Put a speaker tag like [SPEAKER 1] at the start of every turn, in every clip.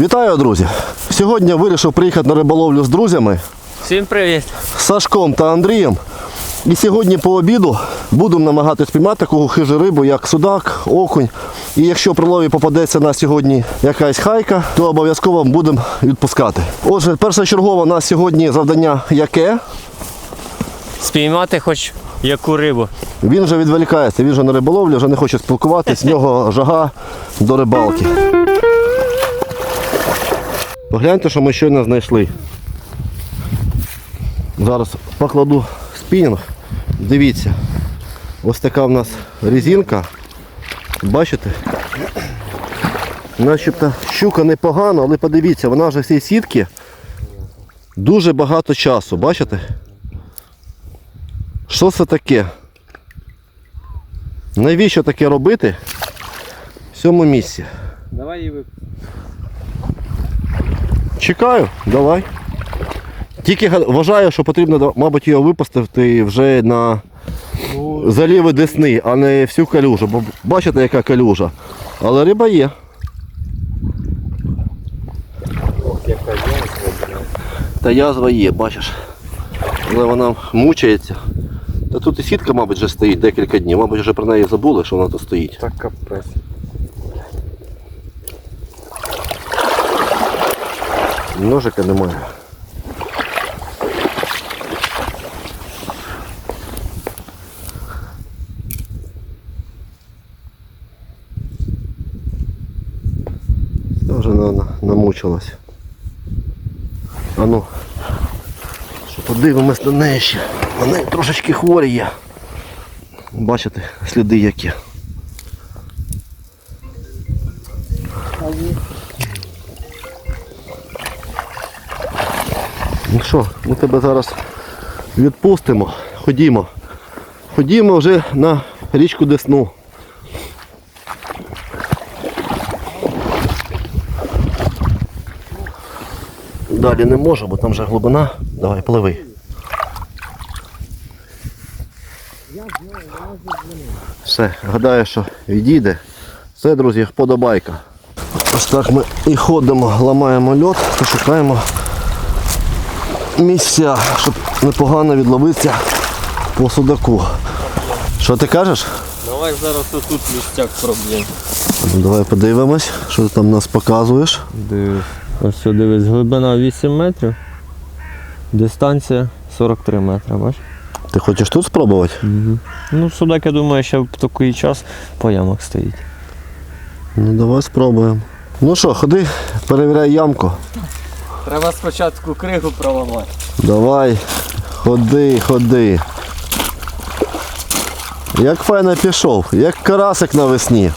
[SPEAKER 1] Вітаю, друзі! Сьогодні вирішив приїхати на риболовлю з друзями
[SPEAKER 2] Всім привіт!
[SPEAKER 1] Сашком та Андрієм. І сьогодні по обіду будемо намагатися спіймати таку хижу рибу, як судак, окунь. І якщо при лові попадеться на сьогодні якась хайка, то обов'язково будемо відпускати. Отже, першочергово у нас сьогодні завдання яке?
[SPEAKER 2] Спіймати хоч яку рибу.
[SPEAKER 1] Він вже відволікається, він вже на риболовлі, вже не хоче спілкуватись, в нього жага до рибалки. Погляньте, що ми щойно знайшли. Зараз покладу спінінг. Дивіться, ось така в нас резинка. Бачите? Начебто щука непогана, але подивіться, вона вже в цій сітці дуже багато часу, бачите? Що це таке? Навіщо таке робити в цьому місці?
[SPEAKER 2] Давай її вип.
[SPEAKER 1] Чекаю, давай. Тільки вважаю, що потрібно, мабуть, його випустити вже на заліви Десни, а не всю калюжу. Бо бачите, яка калюжа. Але риба є. Та язва є, бачиш. Але вона мучається. Та тут і сітка, мабуть, вже стоїть декілька днів. Мабуть, вже про неї забули, що вона тут стоїть.
[SPEAKER 2] Так капець.
[SPEAKER 1] Ножика немає. Вже на, намучилась. А ну, що подивимось на неї ще. Неї трошечки хворі є. Бачите, сліди які. Ну що, ми тебе зараз відпустимо. Ходімо. Ходімо вже на річку Десну. Далі не можу, бо там вже глибина. Давай, пливи. Все, гадаю, що відійде. Це, друзі, вподобайка. Ось так ми і ходимо, ламаємо льот та шукаємо місця, щоб непогано відловитися по судаку. Що ти кажеш?
[SPEAKER 2] Давай зараз отут містяк проб'ємо.
[SPEAKER 1] Ну, давай подивимось, що ти там нас показуєш.
[SPEAKER 2] Дивись. Ось що дивись, глибина 8 метрів. Дистанція 43 метри, бачиш?
[SPEAKER 1] Ти хочеш тут спробувати?
[SPEAKER 2] Угу. Ну, судак, я думаю, ще в такий час по ямах стоїть.
[SPEAKER 1] Ну давай спробуємо. Ну що, ходи, перевіряй ямку.
[SPEAKER 2] Треба спочатку кригу проламати.
[SPEAKER 1] Давай, ходи, ходи. Як файно пішов, як карасик навесні.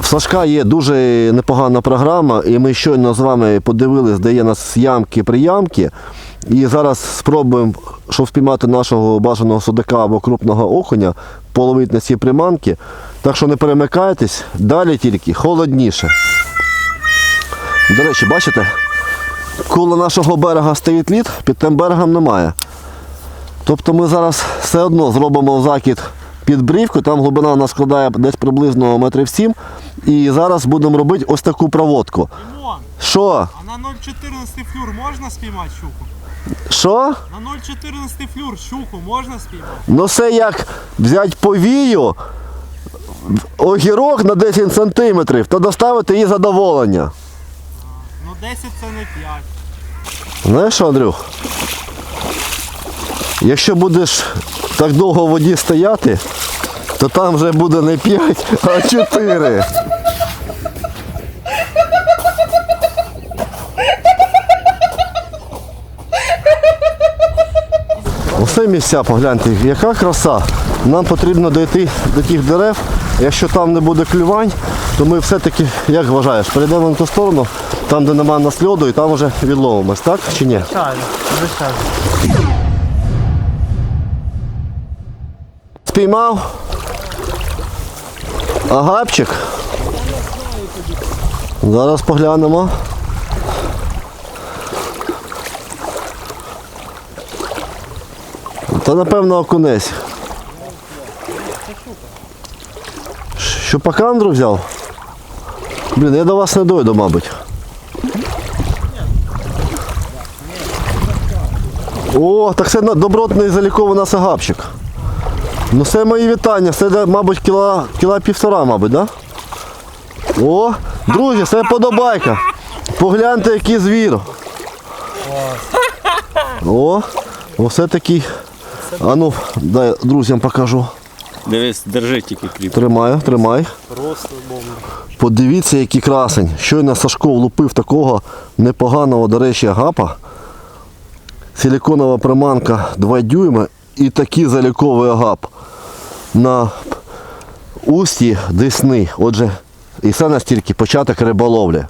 [SPEAKER 1] В Сашка є дуже непогана програма, і ми щойно з вами подивились, де є нас ямки приямки. І зараз спробуємо, щоб впіймати нашого бажаного судака або крупного окуня, половити на ці приманки. Так що не перемикайтесь, далі тільки холодніше. До речі, бачите, коло нашого берега стоїть лід, під тим берегом немає. Тобто ми зараз все одно зробимо закид під брівку, там глибина у нас складає десь приблизно метрів сім. І зараз будемо робити ось таку проводку. Що?
[SPEAKER 3] а на 0,14 флюр можна спіймати щуку?
[SPEAKER 1] Що?
[SPEAKER 3] На 0,14 флюр щуку можна спіймати?
[SPEAKER 1] Ну це як взяти повію, огірок на 10 сантиметрів та доставити їй задоволення.
[SPEAKER 3] Ну 10 це не 5.
[SPEAKER 1] Знаєш що, Андрюх? Якщо будеш так довго в воді стояти, то там вже буде не 5, а 4. Усе місця, погляньте, яка краса. Нам потрібно дойти до тих дерев. Якщо там не буде клювань, то ми все-таки, як вважаєш, перейдемо на ту сторону, там, де немає насльоду, і там вже відловимось, так чи ні? Спіймав. Агапчик. Зараз поглянемо. Та напевно окунець. Щупакандру взяв? Блін, я до вас не дойду, мабуть. О, так це добротний залікований сагапчик. Ну це мої вітання, це мабуть кіла, кіла півтора, мабуть, да? О, друзі, це подобайка. Погляньте який звір. О, оце такий. А ну, дай друзям покажу.
[SPEAKER 2] Дивись, держи тільки кріп.
[SPEAKER 1] Тримаю, тримай.
[SPEAKER 3] Просто бомба.
[SPEAKER 1] Подивіться, який красень. Щойно Сашко влупив такого непоганого, до речі, гапа. Силіконова приманка 2 дюйма і такий заліковий агап на усті Десни. Отже, і це настільки початок риболовлі.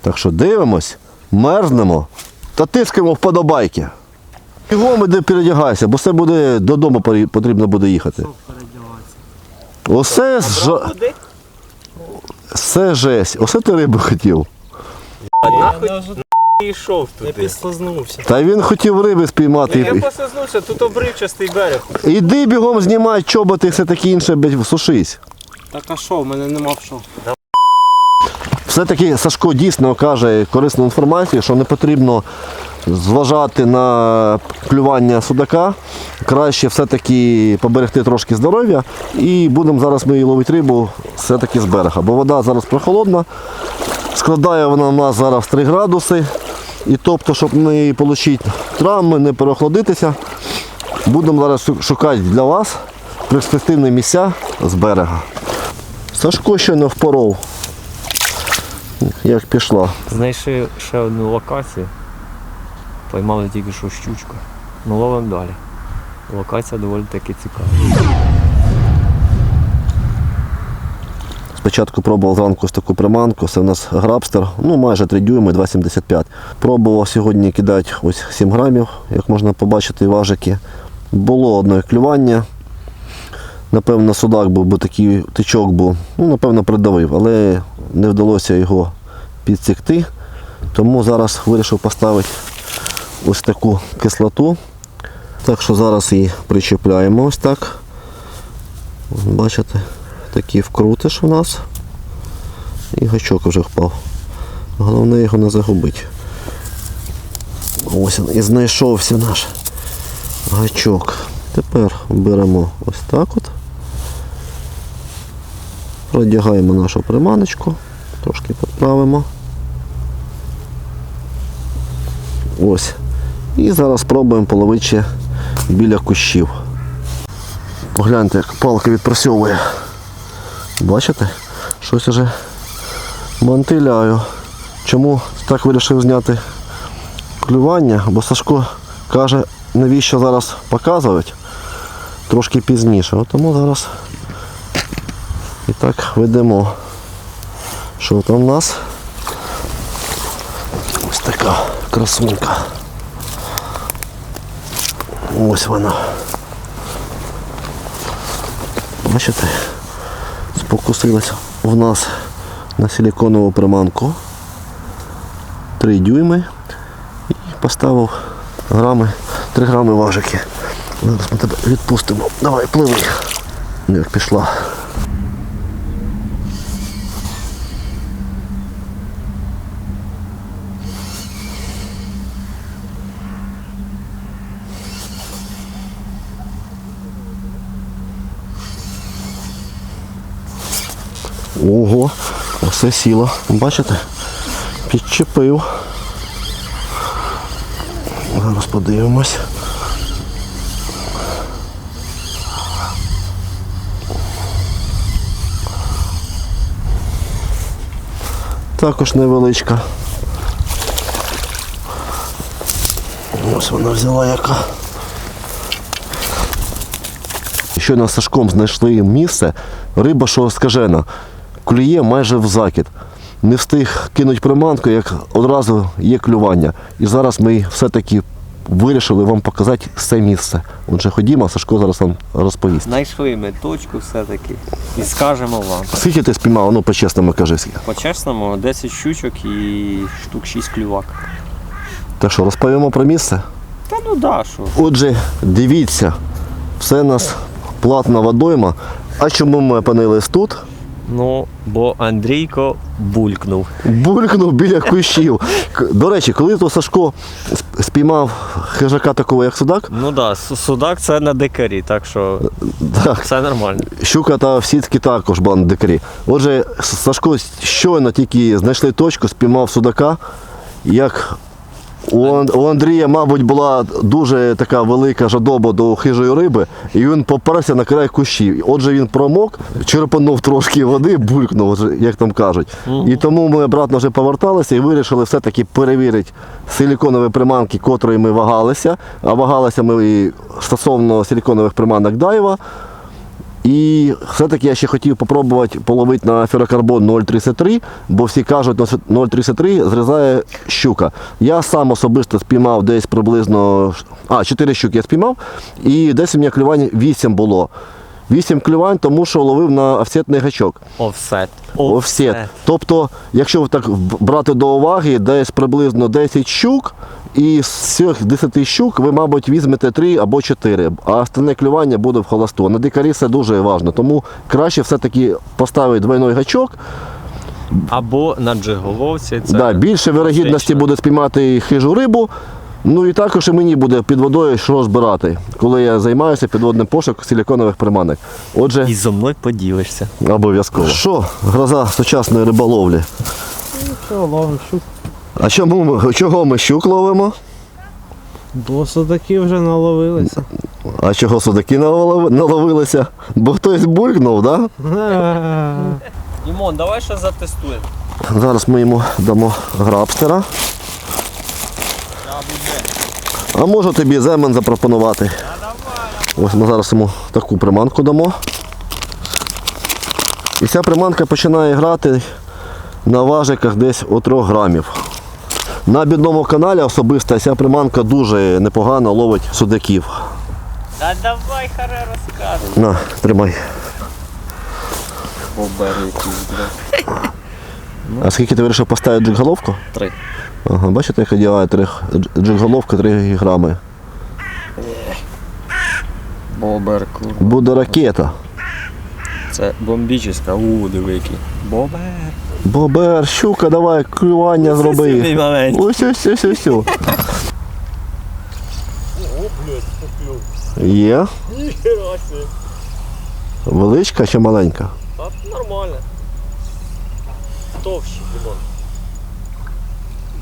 [SPEAKER 1] Так що дивимось, мерзнемо та тискаємо вподобайки. Бігом іди передягайся, бо це буде додому потрібно буде їхати. Оце ж... Це жесть. Оце ти рибу хотів.
[SPEAKER 2] Йшов
[SPEAKER 3] Я підслизнувся.
[SPEAKER 1] Та він хотів риби спіймати.
[SPEAKER 2] Я послизнувся, тут обривчастий берег.
[SPEAKER 1] Іди бігом знімай чоботи все таке інше, блядь, сушись.
[SPEAKER 3] Так а що, в мене нема в що.
[SPEAKER 1] Все-таки Сашко дійсно каже корисну інформацію, що не потрібно зважати на клювання судака. Краще все-таки поберегти трошки здоров'я і будемо зараз ми ловити рибу все-таки з берега. Бо вода зараз прохолодна, складає вона у нас зараз 3 градуси. І тобто, щоб не отримати травми, не переохолодитися, будемо зараз шукати для вас перспективні місця з берега. Сашко ще не впоров. Як пішла.
[SPEAKER 2] Знайшли ще одну локацію. Поймали тільки що щучку. Ну ловимо далі. Локація доволі таки цікава.
[SPEAKER 1] Спочатку пробував зранку ось таку приманку, це у нас грабстер, ну майже 3 дюйми, 2,75. Пробував сьогодні кидати ось 7 грамів, як можна побачити, важики. Було одне клювання. Напевно, судак був, бо такий тичок був. Ну, напевно, придавив, але не вдалося його підсікти. Тому зараз вирішив поставити ось таку кислоту. Так що зараз її причепляємо ось так. Бачите? такий вкрутиш у нас. І гачок вже впав. Головне його не загубити. Ось він і знайшовся наш гачок. Тепер беремо ось так от. Продягаємо нашу приманочку, трошки підправимо. Ось. І зараз спробуємо половити ще біля кущів. Погляньте, як палка відпрацьовує. Бачите? Щось уже мантиляю. Чому так вирішив зняти клювання? Бо Сашко каже, навіщо зараз показувати трошки пізніше. От тому зараз і так ведемо. Що там у нас? Ось така красунька. Ось вона. Бачите? Спокусилася в нас на силіконову приманку 3 дюйми і поставив грами, 3 грами важики. Зараз ми тебе відпустимо. Давай, пливи. Як пішла. Ого, оце сіло. Бачите? Підчепив. Зараз подивимось. Також невеличка. Ось вона взяла яка. Щойно Сашком знайшли місце, риба, що скажена, клює майже в закид. Не встиг кинуть приманку, як одразу є клювання. І зараз ми все-таки вирішили вам показати це місце. Отже, ходімо, Сашко зараз вам розповість.
[SPEAKER 2] Знайшли ми точку все-таки і скажемо вам.
[SPEAKER 1] Скільки ти спіймав, ну по-чесному кажи.
[SPEAKER 2] По-чесному, 10 щучок і штук 6 клювак.
[SPEAKER 1] Так що, розповімо про місце?
[SPEAKER 2] Та ну да, що.
[SPEAKER 1] Отже, дивіться, все у нас платна водойма. А чому ми опинились тут?
[SPEAKER 2] Ну, бо Андрійко булькнув.
[SPEAKER 1] Булькнув біля кущів. До речі, коли то Сашко спіймав хижака такого, як судак,
[SPEAKER 2] Ну так, да, судак це на дикарі, так що
[SPEAKER 1] так,
[SPEAKER 2] все нормально.
[SPEAKER 1] щука та в сітки також була на дикарі. Отже, Сашко щойно тільки знайшли точку, спіймав судака. Як у, у Андрія, мабуть, була дуже така велика жадоба до хижої риби, і він поперся на край кущів. Отже, він промок, черпанув трошки води, булькнув, як там кажуть. І тому ми обратно вже поверталися і вирішили все-таки перевірити силіконові приманки, котрої ми вагалися. А вагалися ми і стосовно силіконових приманок Дайва. І все-таки я ще хотів попробувати половити на ферокарбон 0,33, бо всі кажуть, на 0,33 зрізає щука. Я сам особисто спіймав десь приблизно. А, 4 щуки я спіймав, і десь у мене клювань 8 було. 8 клювань, тому що ловив на офсетний гачок.
[SPEAKER 2] Офсет.
[SPEAKER 1] Офсет. Тобто, якщо так брати до уваги, десь приблизно 10 щук, і з цих 10 щук ви, мабуть, візьмете 3 або 4, а остальне клювання буде в холосту. На дикарі це дуже важливо, тому краще все-таки поставити двойний гачок.
[SPEAKER 2] Або на джиголовці. Це
[SPEAKER 1] да, більше вирогідності буде спіймати хижу рибу. Ну і також і мені буде під водою що збирати, коли я займаюся підводним пошук силіконових приманок. Отже,
[SPEAKER 2] І зо мною поділишся.
[SPEAKER 1] обов'язково. Що, гроза сучасної риболовлі?
[SPEAKER 3] Що, ловим щук.
[SPEAKER 1] А чому чого ми щук ловимо?
[SPEAKER 3] Бо судаки вже наловилися.
[SPEAKER 1] А чого судаки наловилися? Бо хтось булькнув, так? Да?
[SPEAKER 2] Дімон, давай ще затестуємо.
[SPEAKER 1] Зараз ми йому дамо грабстера. А можу тобі земен запропонувати. Ось ми зараз йому таку приманку дамо. І ця приманка починає грати на важиках десь у 3 грамів. На бідному каналі особисто ця приманка дуже непогано ловить судаків.
[SPEAKER 2] Та давай харе розкажемо.
[SPEAKER 1] На, тримай.
[SPEAKER 2] Бобер якийсь, бля.
[SPEAKER 1] А скільки ти вирішив поставити джиг-головку?
[SPEAKER 2] Три.
[SPEAKER 1] Ага, бачите, як одягає три джиг-головка 3 грами.
[SPEAKER 2] Бобер, курва.
[SPEAKER 1] Буде ракета.
[SPEAKER 2] Це бомбічна, у, диви який. Бобер.
[SPEAKER 1] Бобер, щука, давай клювання зроби. Ось ось ось ось. ось. Є.
[SPEAKER 2] Ніхера себе.
[SPEAKER 1] Величка чи маленька?
[SPEAKER 2] Та нормально. Дімон.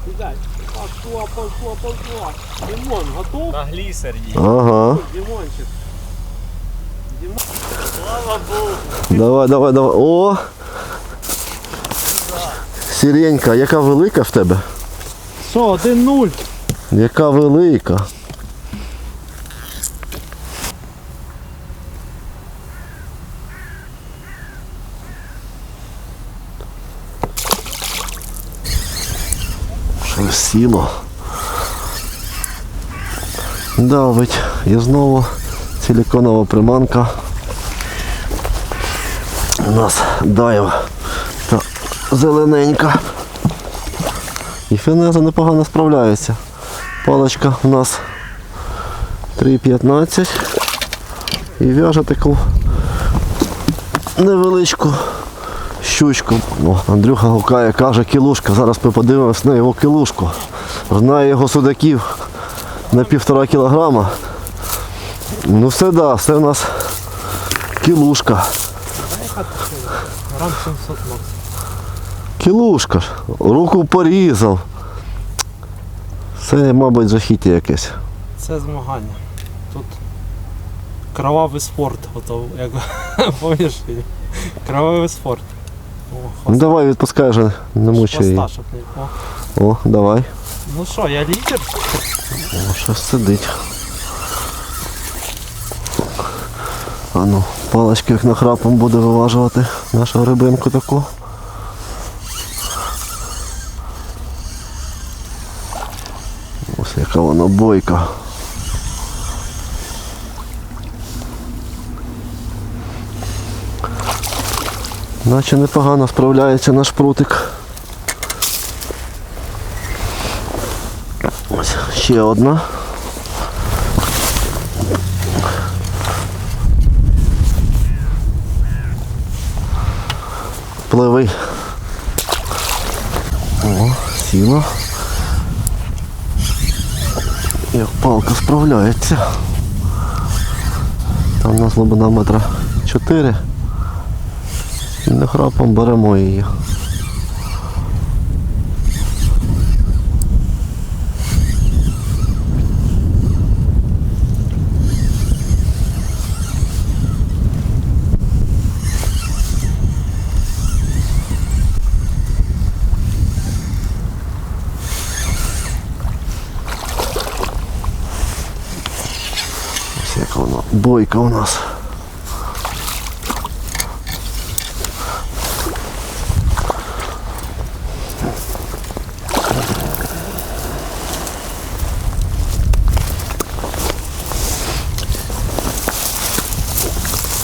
[SPEAKER 3] Кидай. Пошла, пошла, пошла. Димон, готов?
[SPEAKER 2] На глісер їй.
[SPEAKER 1] Ага.
[SPEAKER 3] Димончик.
[SPEAKER 2] Слава Богу.
[SPEAKER 1] Давай, давай, давай. О! Сіренька, яка велика в тебе?
[SPEAKER 3] Що, один нуль?
[SPEAKER 1] Яка велика. Що сіло. Давить. І знову силіконова приманка. У нас дайва та зелененька. І фінеза непогано справляється. Паличка у нас 3,15 і в'яже таку невеличку щучку. О, Андрюха гукає, каже кілушка. Зараз ми подивимося на його кілушку. Знає його судаків на півтора кілограма. Ну все да, все у нас кілушка.
[SPEAKER 3] Грам 700 макс.
[SPEAKER 1] Кілушка ж. Руку порізав. Це, мабуть, жахіття якесь.
[SPEAKER 3] Це змагання. Тут кровавий спорт, ото як помніш, кровавий спорт. О,
[SPEAKER 1] Ну давай відпускай вже, не мучай її.
[SPEAKER 3] хвоста, щоб не О.
[SPEAKER 1] О, давай.
[SPEAKER 3] Ну що, я лідер?
[SPEAKER 1] О, щось сидить. А ну, палички як нахрапом буде виважувати нашу рибинку таку. Вона бойка. Наче непогано справляється наш прутик. Ось ще одна. Пливи. О, сіла. Як палка справляється. Там у нас глибина метра 4. І не храпом беремо її. яка вона бойка у нас.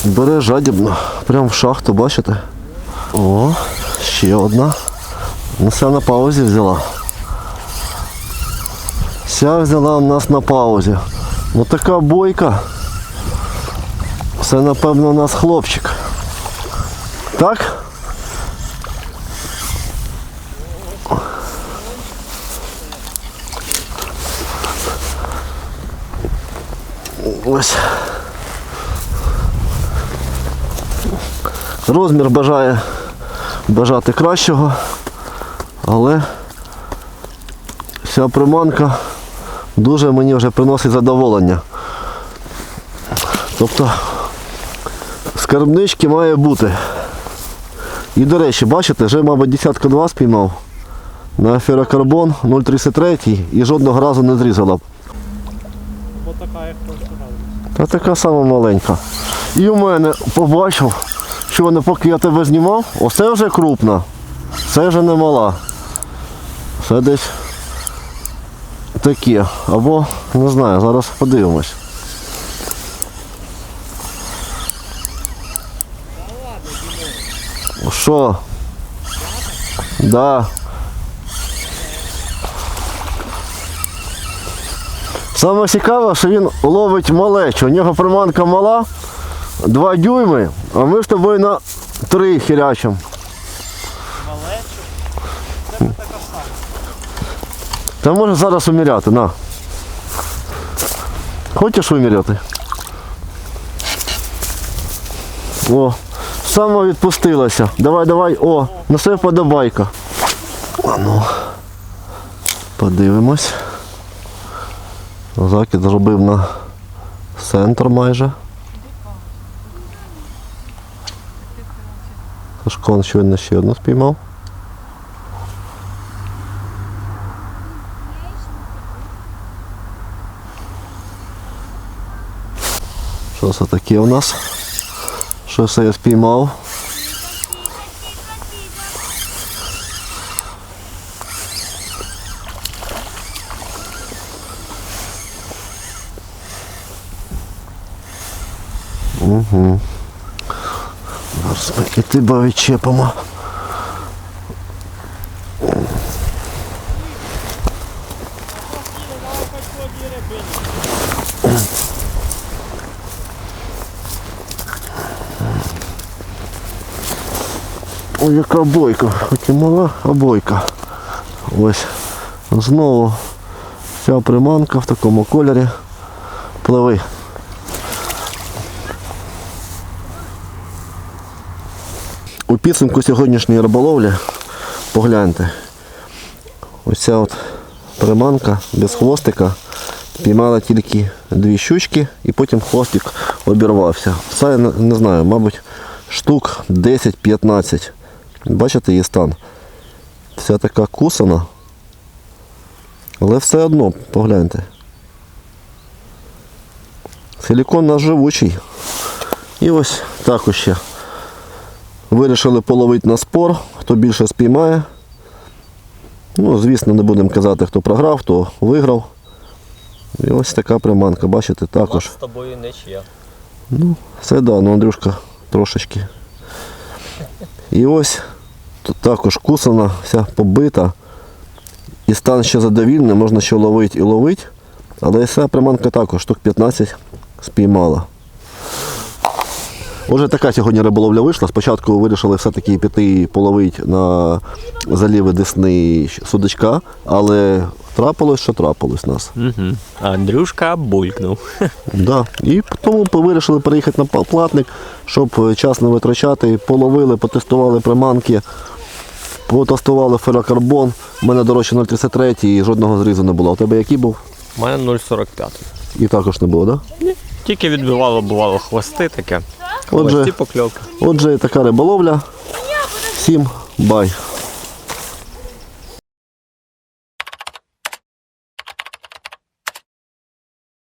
[SPEAKER 1] Бере жадібно, прям в шахту, бачите? О, ще одна. Ну, вся на паузі взяла. Вся взяла у нас на паузі. Ну така бойка. Це напевно у нас хлопчик. Так? Ось. Розмір бажає бажати кращого, але ця приманка дуже мені вже приносить задоволення. Тобто скарбнички має бути. І до речі, бачите, вже, мабуть, десятка два спіймав на ферокарбон 0,33 і жодного разу не зрізала.
[SPEAKER 3] Бо така, як професіонал.
[SPEAKER 1] Та така сама маленька. І у мене побачив, що вона, поки я тебе знімав, оце вже крупна. Це вже не мала. Це десь таке. Або, не знаю, зараз подивимось. Що? Да. Саме цікаве, що він ловить малечу. У нього приманка мала, 2 дюйми, а ми з тобою на 3 хірячим.
[SPEAKER 3] Малечу. Це така сама.
[SPEAKER 1] Та може зараз уміряти, на. Хочеш виміряти? О, сама відпустилася. Давай, давай, о, на себе подобайка. А ну, подивимось. Закид зробив на центр майже. Сашкон щойно ще одну спіймав. Що це таке у нас? Що це я спіймав? Угу. Зараз ми і бавить відчепимо. Ой, яка бойка, хоч і мала, а бойка. Ось. Знову вся приманка в такому кольорі. Пливи. У підсумку сьогоднішньої риболовлі погляньте. Ось ця от приманка без хвостика піймала тільки дві щучки і потім хвостик обірвався. Це не знаю, мабуть, штук 10-15. Бачите її стан? Вся така кусана. Але все одно, погляньте. Силікон наш живучий. І ось також ще. Вирішили половити на спор, хто більше спіймає. Ну, звісно, не будемо казати, хто програв, хто виграв. І ось така приманка, бачите, також.
[SPEAKER 2] з тобою нічия.
[SPEAKER 1] Ну, це да, ну Андрюшка трошечки. І ось тут також кусана, вся побита. І стан ще задовільний, можна ще ловити і ловити. Але ця приманка також штук 15 спіймала. Отже, така сьогодні риболовля вийшла. Спочатку вирішили все-таки піти половити на заліви Десни судачка, але трапилось, що трапилось нас.
[SPEAKER 2] Угу. Андрюшка булькнув.
[SPEAKER 1] Да. І тому вирішили переїхати на платник, щоб час не витрачати. Половили, потестували приманки, потестували ферокарбон. У мене дорожче 0,33 і жодного зрізу не було. У тебе який був?
[SPEAKER 2] У мене 0,45.
[SPEAKER 1] І також не було, так? Да?
[SPEAKER 2] Тільки відбивало, бувало, хвости таке.
[SPEAKER 1] Отже-
[SPEAKER 2] Хвості покльовки.
[SPEAKER 1] Отже, така риболовля. Всім бай!